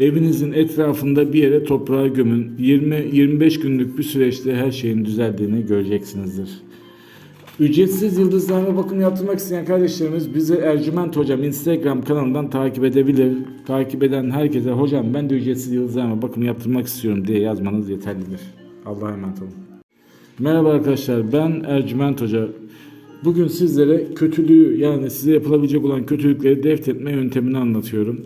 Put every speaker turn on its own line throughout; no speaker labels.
Evinizin etrafında bir yere toprağa gömün. 20-25 günlük bir süreçte her şeyin düzeldiğini göreceksinizdir. Ücretsiz yıldızlarına bakım yaptırmak isteyen kardeşlerimiz bizi Ercüment Hocam Instagram kanalından takip edebilir. Takip eden herkese hocam ben de ücretsiz yıldızlarına bakım yaptırmak istiyorum diye yazmanız yeterlidir. Allah'a emanet olun. Merhaba arkadaşlar ben Ercüment Hoca. Bugün sizlere kötülüğü yani size yapılabilecek olan kötülükleri defnetme yöntemini anlatıyorum.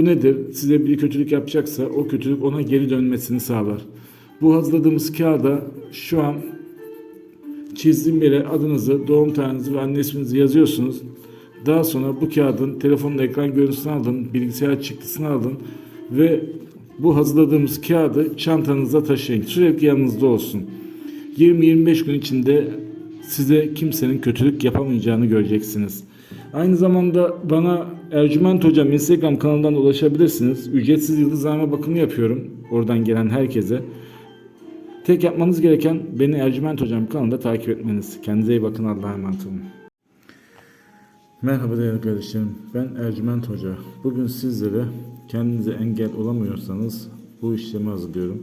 Bu nedir? Size bir kötülük yapacaksa o kötülük ona geri dönmesini sağlar. Bu hazırladığımız kağıda şu an çizdiğim yere adınızı, doğum tarihinizi ve anne isminizi yazıyorsunuz. Daha sonra bu kağıdın telefonun ekran görüntüsünü alın, bilgisayar çıktısını alın ve bu hazırladığımız kağıdı çantanızda taşıyın. Sürekli yanınızda olsun. 20-25 gün içinde size kimsenin kötülük yapamayacağını göreceksiniz. Aynı zamanda bana Ercüment Hocam Instagram kanalından ulaşabilirsiniz. Ücretsiz yıldızlarma bakımı yapıyorum. Oradan gelen herkese. Tek yapmanız gereken beni Ercüment Hocam kanalında takip etmeniz. Kendinize iyi bakın. Allah'a emanet olun. Merhaba değerli kardeşlerim. Ben Ercüment Hoca. Bugün sizlere kendinize engel olamıyorsanız bu işlemi hazırlıyorum.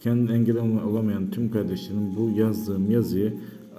Kendine engel olamayan tüm kardeşlerim bu yazdığım yazıyı